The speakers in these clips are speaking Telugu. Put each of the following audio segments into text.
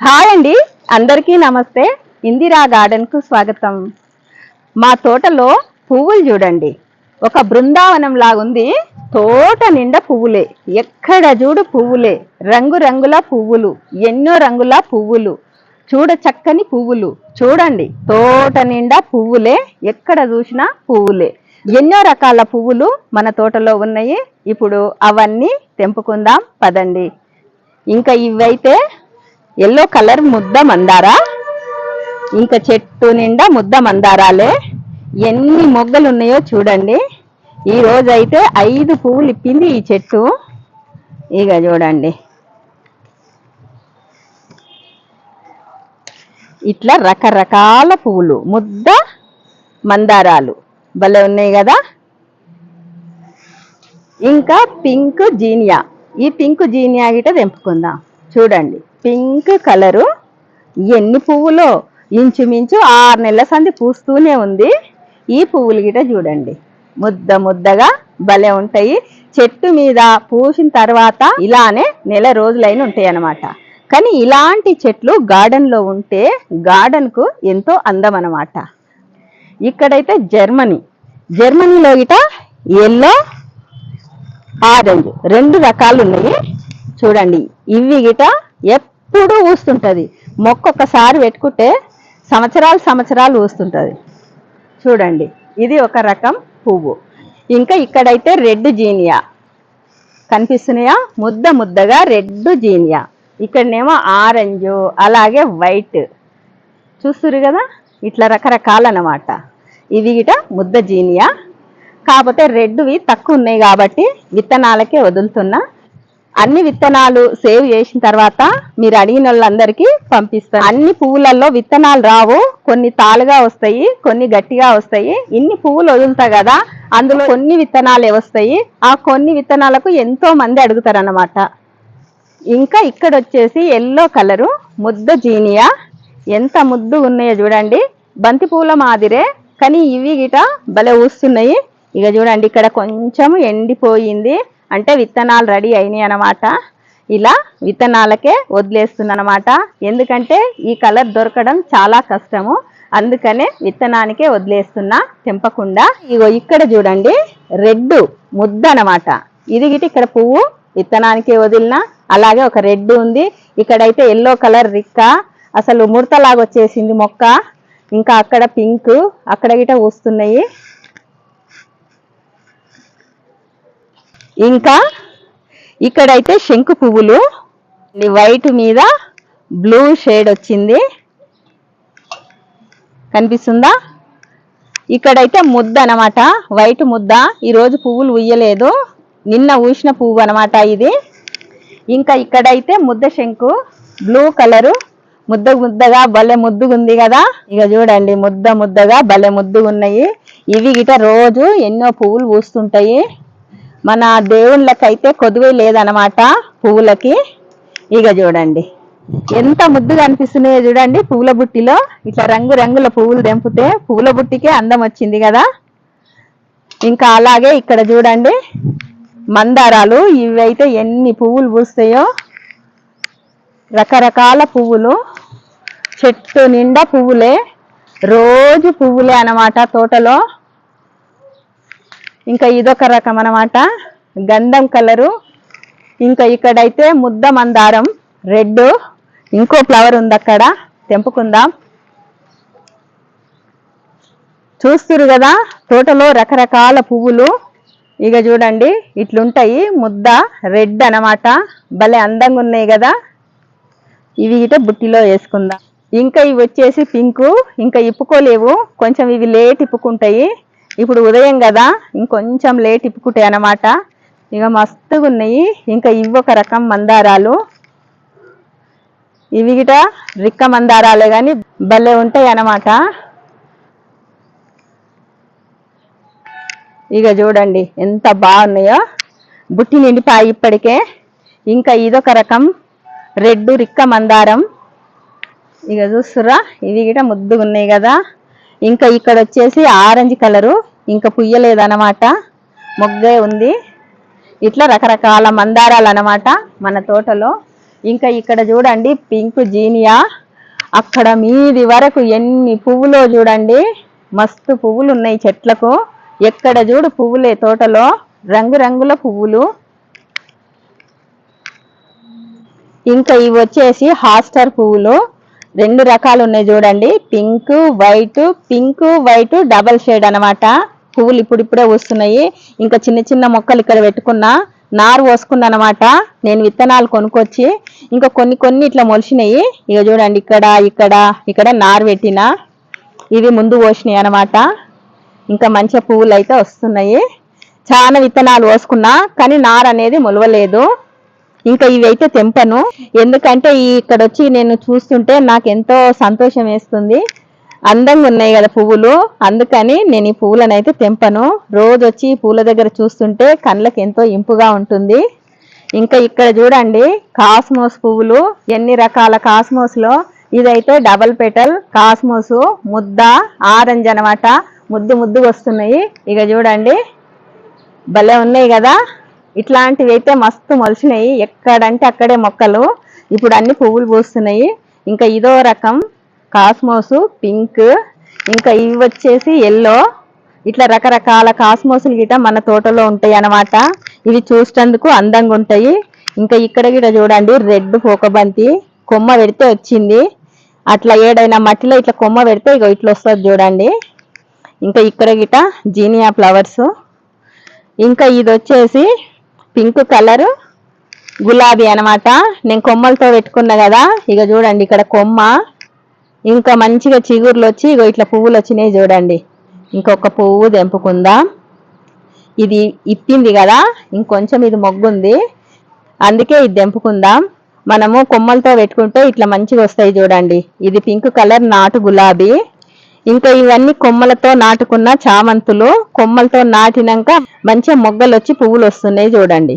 హాయ్ అండి. అందరికీ నమస్తే. ఇందిరా గార్డెన్కు స్వాగతం. మా తోటలో పువ్వులు చూడండి. ఒక బృందావనం లాగుంది తోట నిండా పువ్వులే. ఎక్కడ చూడు పువ్వులే. రంగురంగుల పువ్వులు. ఎన్నో రంగుల పువ్వులు. చూడ చక్కని పువ్వులు. చూడండి. తోట నిండా పువ్వులే. ఎక్కడ చూసినా పువ్వులే. ఎన్నో రకాల పువ్వులు మన తోటలో ఉన్నాయి. ఇప్పుడు అవన్నీ తెంపుకుందాం. పదండి. ఇంకా ఇవైతే ఎల్లో కలర్ ముద్ద మందారా? ఇంకా చెట్టు నిండా ముద్ద మందారాలే. ఎన్ని మొగ్గలు ఉన్నాయో చూడండి. ఈ రోజు అయితే ఐదు పువ్వులు ఇప్పింది ఈ చెట్టు. ఇక చూడండి. ఇట్లా రకరకాల పువ్వులు ముద్ద మందారాలు. భలే ఉన్నాయి కదా? ఇంకా పింక్ జీనియా. ఈ పింక్ జీనియా గిట తెంపుకుందాం. చూడండి. Pink colour. ఎన్ని పువ్వులో? ఇంచుమించు ఆరు నెలల సంది పూస్తూనే ఉంది. ఈ పువ్వులు గిట చూడండి. ముద్ద ముద్దగా భలే ఉంటాయి. చెట్టు మీద పూసిన తర్వాత ఇలానే నెల రోజులైన ఉంటాయి అన్నమాట కానీ ఇలాంటి చెట్లు గార్డెన్లో ఉంటే గార్డెన్కు ఎంతో అందం అన్నమాట ఇక్కడైతే జర్మనీ. జర్మనీలో గిట ఎల్లో ఆరెంజ్ రెండు రకాలు ఉన్నాయి చూడండి. ఇవి గిట ఎప్పుడూ ఊస్తుంటుంది. మొక్క ఒక్కసారి పెట్టుకుంటే సంవత్సరాలు సంవత్సరాలు ఊస్తుంటుంది. చూడండి ఇది ఒక రకం పువ్వు. ఇంకా ఇక్కడైతే రెడ్ జీనియా. కనిపిస్తున్నాయా? ముద్ద ముద్దగా రెడ్ జీనియా. ఇక్కడనేమో ఆరెంజ్ అలాగే వైట్. చూస్తురు కదా? ఇట్లా రకరకాలు అన్నమాట ఇవి గిట ముద్ద జీనియా. కాకపోతే రెడ్వి తక్కువ ఉన్నాయి కాబట్టి విత్తనాలకే వదులుతున్నా. అన్ని విత్తనాలు సేవ్ చేసిన తర్వాత మీరు అడిగిన వాళ్ళందరికీ పంపిస్తారు అన్ని పువ్వులలో విత్తనాలు రావు. కొన్ని తాలుగా వస్తాయి కొన్ని గట్టిగా వస్తాయి. ఇన్ని పువ్వులు వదులుతా కదా అందులో కొన్ని విత్తనాలే వస్తాయి. ఆ కొన్ని విత్తనాలకు ఎంతో మంది అడుగుతారన్నమాట. ఇంకా ఇక్కడ వచ్చేసి ఎల్లో కలరు ముద్ద జీనియా. ఎంత ముద్దు ఉన్నాయో చూడండి. బంతి పూల మాదిరే కానీ ఇవి గిట భలే ఊస్తున్నాయి. ఇక చూడండి ఇక్కడ కొంచెం ఎండిపోయింది. అంటే విత్తనాలు రెడీ అయినాయి అన్నమాట. ఇలా విత్తనాలకే వదిలేస్తుందనమాట ఎందుకంటే ఈ కలర్ దొరకడం చాలా కష్టము. అందుకనే విత్తనానికే వదిలేస్తున్నా తెంపకుండా. ఇగో ఇక్కడ చూడండి రెడ్ ముద్ద అన్నమాట. ఇది గిట ఇక్కడ పువ్వు విత్తనానికే వదిలిన. అలాగే ఒక రెడ్ ఉంది. ఇక్కడైతే ఎల్లో కలర్ రిక్క. అసలు ముడతలాగా వచ్చేసింది మొక్క. ఇంకా అక్కడ పింక్ అక్కడ గిట వస్తున్నాయి ఇంకా ఇక్కడైతే శంకు పువ్వులు. వైట్ మీద బ్లూ షేడ్ వచ్చింది. కనిపిస్తుందా? ఇక్కడైతే ముద్ద అన్నమాట. వైట్ ముద్ద. ఈరోజు పువ్వులు ఉయ్యలేదు. నిన్న ఊసిన పువ్వు అనమాట ఇది. ఇంకా ఇక్కడైతే ముద్ద శంకు. Blue colour. ముద్ద ముద్దగా భలే ముద్దుగుంది కదా. ఇక చూడండి ముద్ద ముద్దగా భలే ముద్దుగున్నాయి ఇవి గిట రోజు ఎన్నో పువ్వులు పూస్తుంటాయి మన దేవుళ్ళకైతే కొదువే లేదనమాట పువ్వులకి. ఇక చూడండి. ఎంత ముద్దుగా అనిపిస్తున్నాయో చూడండి పువ్వుల బుట్టిలో. ఇట్లా రంగు రంగుల పువ్వులు తెంపితే పువ్వుల బుట్టికే అందం వచ్చింది కదా. ఇంకా అలాగే ఇక్కడ చూడండి మందారాలు ఇవైతే ఎన్ని పువ్వులు పూస్తాయో. రకరకాల పువ్వులు. చెట్టు నిండా పువ్వులే. రోజు పువ్వులే అన్నమాట తోటలో. ఇంకా ఇదొక రకం అన్నమాట. గంధం కలరు. ఇంకా ఇక్కడైతే ముద్ద మందారం. రెడ్ ఇంకో ఫ్లవర్ ఉంది అక్కడ. తెంపుకుందాం. చూస్తురు కదా తోటలో రకరకాల పువ్వులు. ఇక చూడండి ఇట్లుంటాయి. ముద్ద రెడ్ అన్నమాట. భలే అందంగా ఉన్నాయి కదా. ఇవి గిట బుట్టిలో వేసుకుందాం. ఇంకా ఇవి వచ్చేసి పింకు ఇంకా ఇప్పుకోలేవు. కొంచెం ఇవి లేట్ ఇప్పుకుంటాయి. ఇప్పుడు ఉదయం కదా ఇంకొంచెం లేట్ ఇప్పుకుంటాయి అన్నమాట. ఇక మస్తుగా ఉన్నాయి ఇంకా ఇవి ఒక రకం మందారాలు. ఇవి గిట రిక్క మందారాలే కానీ భలే ఉంటాయి అన్నమాట. ఇక చూడండి ఎంత బాగున్నాయో. బుట్టి నిండిపాయి ఇప్పటికే. ఇంకా ఇదొక రకం రెడ్ రిక్క మందారం. ఇక చూస్తురా ఇవి గిట ముద్దుగా ఉన్నాయి కదా. ఇంకా ఇక్కడ వచ్చేసి ఆరెంజ్ కలరు ఇంకా పుయ్యలేదన్నమాట. మొగ్గే ఉంది. ఇట్లా రకరకాల మందారాలు అన్నమాట మన తోటలో. ఇంకా ఇక్కడ చూడండి పింక్ జీనియా. అక్కడ మీది వరకు ఎన్ని పువ్వులో చూడండి మస్తు పువ్వులు ఉన్నాయి చెట్లకు. ఎక్కడ చూడు పువ్వులే తోటలో రంగురంగుల పువ్వులు. ఇంకా ఇవి వచ్చేసి హాస్టర్ పువ్వులు. రెండు రకాలు ఉన్నాయి చూడండి. Pink white pink white double shade అన్నమాట. పువ్వులు ఇప్పుడిప్పుడే వస్తున్నాయి. ఇంకా చిన్న చిన్న మొక్కలు ఇక్కడ పెట్టుకున్నా నారు పోసుకుందనమాట అనమాట నేను విత్తనాలు కొనుక్కొచ్చి ఇంకా కొన్ని కొన్ని ఇట్లా మొలిచినాయి. ఇక చూడండి ఇక్కడ ఇక్కడ ఇక్కడ నారు పెట్టిన. ఇవి ముందు పోసినాయి అనమాట ఇంకా మంచిగా పువ్వులు అయితే వస్తున్నాయి. చాలా విత్తనాలు పోసుకున్నా కానీ నారు అనేది మొలవలేదు. ఇంకా ఇవి అయితే తెంపను. ఎందుకంటే ఇక్కడ వచ్చి నేను చూస్తుంటే నాకు ఎంతో సంతోషం వేస్తుంది. అందంగా ఉన్నాయి కదా పువ్వులు. అందుకని నేను ఈ పువ్వులను అయితే తెంపను. రోజు వచ్చి ఈ పూల దగ్గర చూస్తుంటే కళ్ళకి ఎంతో ఇంపుగా ఉంటుంది. ఇంకా ఇక్కడ చూడండి కాస్మోస్ పువ్వులు. ఎన్ని రకాల కాస్మోస్లో? ఇదైతే డబల్ పెటల్ కాస్మోస్ ముద్ద ఆరెంజ్ అనమాట. ముద్దు ముద్దు వస్తున్నాయి ఇక చూడండి భలే ఉన్నాయి కదా. ఇట్లాంటివి అయితే మస్తు మొలిచినాయి. ఎక్కడంటే అక్కడే మొక్కలు. ఇప్పుడు అన్ని పువ్వులు పూస్తున్నాయి. ఇంకా ఇదో రకం కాస్మోస్ పింక్. ఇంకా ఇవి వచ్చేసి ఎల్లో. ఇట్లా రకరకాల కాస్మోసులు గిట మన తోటలో ఉంటాయి అన్నమాట ఇవి చూసేందుకు అందంగా ఉంటాయి. ఇంకా ఇక్కడ గిట చూడండి రెడ్ పోకబంతి కొమ్మ పెడితే వచ్చింది. అట్లా ఏడైనా మట్టిలో ఇట్లా కొమ్మ పెడితే ఇక ఇట్లా వస్తుంది చూడండి. ఇంకా ఇక్కడ గిట జీనియా ఫ్లవర్స్. ఇంకా ఇది వచ్చేసి పింక్ కలర్ గులాబీ అన్నమాట. నేను కొమ్మలతో పెట్టుకున్నా కదా ఇక చూడండి ఇక్కడ కొమ్మ. ఇంకా మంచిగా చిగుర్లు వచ్చి ఇగో ఇట్లా పువ్వులు వచ్చినాయి చూడండి. ఇంకొక పువ్వు తెంపుకుందాం. ఇది ఇప్పింది కదా ఇంకొంచెం ఇది మొగ్గుంది. అందుకే ఇది తెంపుకుందాం. మనము కొమ్మలతో పెట్టుకుంటే ఇట్లా మంచిగా వస్తాయి చూడండి. ఇది పింక్ కలర్ నాటు గులాబీ. ఇంకా ఇవన్నీ కొమ్మలతో నాటుకున్న చామంతులు కొమ్మలతో నాటినాక మంచిగా మొగ్గలు వచ్చి పువ్వులు వస్తున్నాయి చూడండి.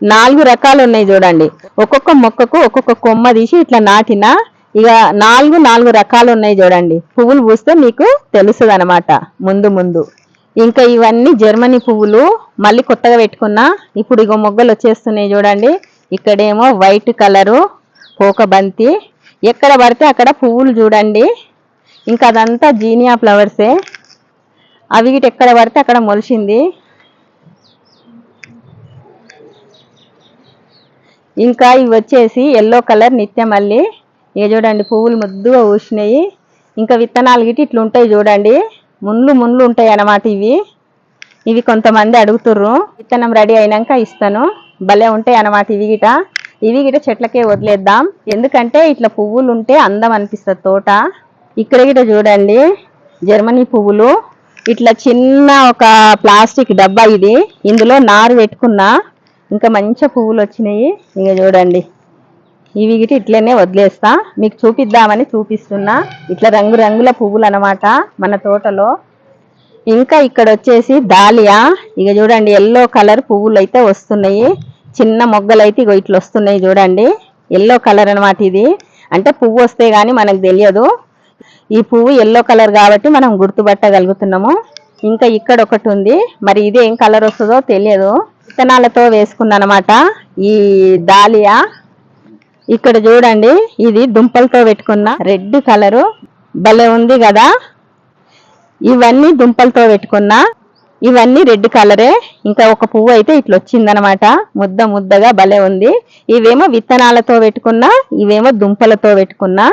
నాలుగు రకాలు ఉన్నాయి చూడండి. ఒక్కొక్క మొక్కకు ఒక్కొక్క కొమ్మ తీసి ఇట్లా నాటిన ఇక నాలుగు నాలుగు రకాలు ఉన్నాయి చూడండి. పువ్వులు పూస్తే మీకు తెలుస్తుంది అనమాట ముందు ముందు. ఇంకా ఇవన్నీ జర్మనీ పువ్వులు మళ్ళీ కొత్తగా పెట్టుకున్నా ఇప్పుడు ఇగో మొగ్గలు వచ్చేస్తున్నాయి చూడండి. ఇక్కడేమో వైట్ కలరు పోక బంతి ఎక్కడ పడితే అక్కడ పువ్వులు చూడండి. ఇంకా అదంతా జీనియా ఫ్లవర్సే అవి గిట ఎక్కడ పడితే అక్కడ మొలిచింది. ఇంకా ఇవి వచ్చేసి ఎల్లో కలర్ నిత్యమల్లి ఇక చూడండి పువ్వులు ముద్దుగా ఊసినాయి. ఇంకా విత్తనాలు గిటి ఇట్లా ఉంటాయి చూడండి. మున్లు మున్లు ఉంటాయి అన్నమాట ఇవి. ఇవి కొంతమంది అడుగుతుర్రు. విత్తనం రెడీ అయినాక ఇస్తాను. భలే ఉంటాయి అన్నమాట ఇవి గిట. ఇవి గిట చెట్లకే వదిలేద్దాం. ఎందుకంటే ఇట్లా పువ్వులు ఉంటే అందం అనిపిస్తుంది తోట. ఇక్కడ గిట చూడండి జర్మనీ పువ్వులు. ఇట్లా చిన్న ఒక ప్లాస్టిక్ డబ్బా ఇది. ఇందులో నారు పెట్టుకున్నా ఇంకా మంచిగా పువ్వులు వచ్చినాయి. ఇక చూడండి. ఇవి గిట ఇట్లనే వదిలేస్తా. మీకు చూపిద్దామని చూపిస్తున్నా. ఇట్లా రంగు రంగుల పువ్వులు అన్నమాట మన తోటలో. ఇంకా ఇక్కడ వచ్చేసి దాలియా. ఇక చూడండి ఎల్లో కలర్ పువ్వులు అయితే వస్తున్నాయి. చిన్న మొగ్గలు అయితే ఇగో ఇట్లా వస్తున్నాయి చూడండి. ఎల్లో కలర్ అనమాట ఇది. అంటే పువ్వు వస్తే కానీ మనకు తెలియదు. ఈ పువ్వు ఎల్లో కలర్ కాబట్టి మనం గుర్తుపట్టగలుగుతున్నాము. ఇంకా ఇక్కడ ఒకటి ఉంది. మరి ఇది ఏం కలర్ వస్తుందో తెలియదు. విత్తనాలతో వేసుకుందనమాట. అనమాట ఈ దాలియా. ఇక్కడ చూడండి ఇది దుంపలతో పెట్టుకున్న రెడ్ కలరు. భలే ఉంది కదా. ఇవన్నీ దుంపలతో పెట్టుకున్న ఇవన్నీ రెడ్ కలరే. ఇంకా ఒక పువ్వు అయితే ఇట్లా వచ్చిందనమాట. ముద్ద ముద్దగా భలే ఉంది. ఇవేమో విత్తనాలతో పెట్టుకున్నా ఇవేమో దుంపలతో పెట్టుకున్నా.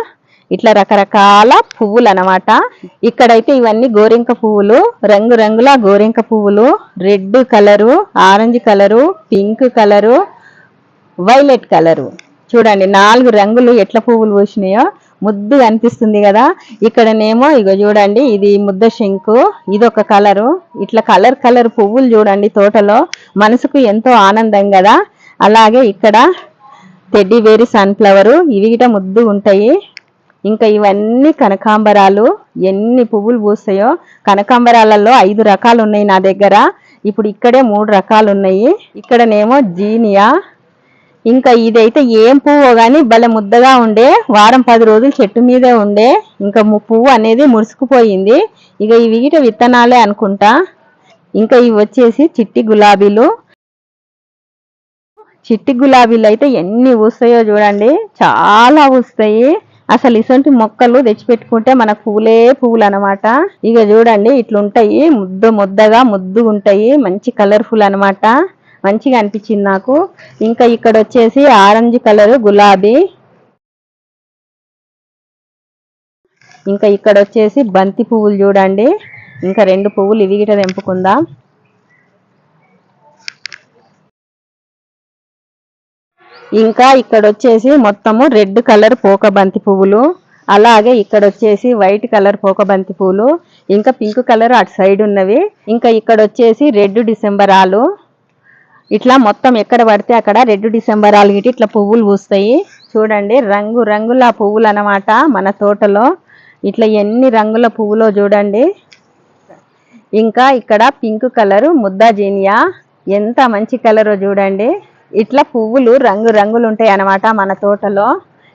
ఇట్లా రకరకాల పువ్వులు అన్నమాట ఇక్కడైతే ఇవన్నీ గోరింక పువ్వులు రంగు రంగుల గోరింక పువ్వులు red colour orange colour pink colour violet colour. చూడండి నాలుగు రంగులు ఎట్ల పువ్వులు పూసినాయో ముద్దు అనిపిస్తుంది కదా. ఇక్కడనేమో ఇగో చూడండి ఇది ముద్ద శంకు ఇది ఒక కలరు. ఇట్లా కలర్ కలర్ పువ్వులు చూడండి తోటలో. మనసుకు ఎంతో ఆనందం కదా. అలాగే ఇక్కడ టెడ్డీ వేరి సన్ఫ్లవరు ఇవి గిట ముద్దు ఉంటాయి. ఇంకా ఇవన్నీ కనకాంబరాలు ఎన్ని పువ్వులు పూస్తాయో. కనకాంబరాలలో ఐదు రకాలు ఉన్నాయి నా దగ్గర. ఇప్పుడు ఇక్కడే మూడు రకాలు ఉన్నాయి. ఇక్కడనేమో జీనియా. ఇంకా ఇదైతే ఏం పువ్వు కానీ భలే ముద్దగా ఉండే. వారం పది రోజులు చెట్టు మీదే ఉండే. ఇంకా పువ్వు అనేది మురుసుకుపోయింది. ఇక ఇవి ఇట విత్తనాలే అనుకుంటా. ఇంకా ఇవి వచ్చేసి చిట్టి గులాబీలు. చిట్టి గులాబీలు అయితే ఎన్ని పూస్తాయో చూడండి. చాలా పూస్తాయి. అసలు ఇసొంటి మొక్కలు తెచ్చిపెట్టుకుంటే మనకు పూలే పువ్వులు అనమాట ఇక చూడండి ఇట్లుంటాయి. ముద్ద ముద్దగా ముద్దు ఉంటాయి మంచి కలర్ఫుల్ అన్నమాట. మంచిగా అనిపించింది నాకు. ఇంకా ఇక్కడ వచ్చేసి ఆరెంజ్ కలర్ గులాబీ. ఇంకా ఇక్కడ వచ్చేసి బంతి పువ్వులు చూడండి. ఇంకా రెండు పువ్వులు ఇవి గిట తెంపుకుందాం. ఇంకా ఇక్కడ వచ్చేసి మొత్తము రెడ్ కలర్ పోక బంతి పువ్వులు అలాగే ఇక్కడ వచ్చేసి వైట్ కలర్ పోక బంతి పువ్వులు ఇంకా పింక్ కలర్ అటు సైడ్ ఉన్నవి. ఇంకా ఇక్కడ వచ్చేసి రెడ్ డిసెంబరాలు. ఇట్లా మొత్తం ఎక్కడ పడితే అక్కడ రెడ్ డిసెంబరాలు గిటి ఇట్లా పువ్వులు పూస్తాయి. చూడండి రంగు రంగుల పువ్వులు అన్నమాట మన తోటలో. ఇట్లా ఎన్ని రంగుల పువ్వులో చూడండి. ఇంకా ఇక్కడ పింక్ కలరు ముద్దా జీనియా ఎంత మంచి కలరో చూడండి. ఇట్లా పువ్వులు రంగు రంగులు ఉంటాయి అన్నమాట మన తోటలో.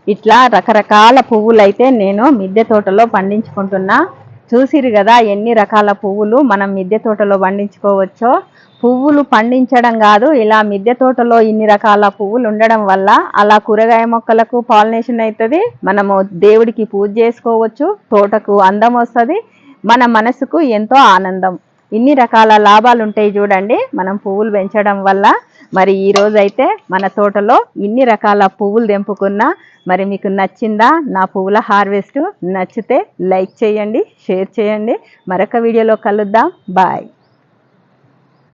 ఇట్లా రకరకాల పువ్వులు అయితే నేను మిద్దె తోటలో పండించుకుంటున్నా. చూసిరు కదా ఎన్ని రకాల పువ్వులు మనం మిద్దె తోటలో పండించుకోవచ్చో. పువ్వులు పండించడం కాదు ఇలా మిద్దె తోటలో ఇన్ని రకాల పువ్వులు ఉండడం వల్ల అలా కూరగాయ మొక్కలకు పాలినేషన్ అవుతుంది. మనము దేవుడికి పూజ చేసుకోవచ్చు తోటకు అందం వస్తుంది మన మనసుకు ఎంతో ఆనందం. ఇన్ని రకాల లాభాలు ఉంటాయి చూడండి మనం పువ్వులు పెంచడం వల్ల. మరి ఈ మన తోటలో ఇన్ని రకాల పువ్వులు తెంపుకున్నా మరి మీకు నచ్చిందా నా పువ్వుల హార్వెస్ట్ నచ్చితే లైక్ చేయండి షేర్ చేయండి. మరొక వీడియోలో కలుద్దాం. బాయ్.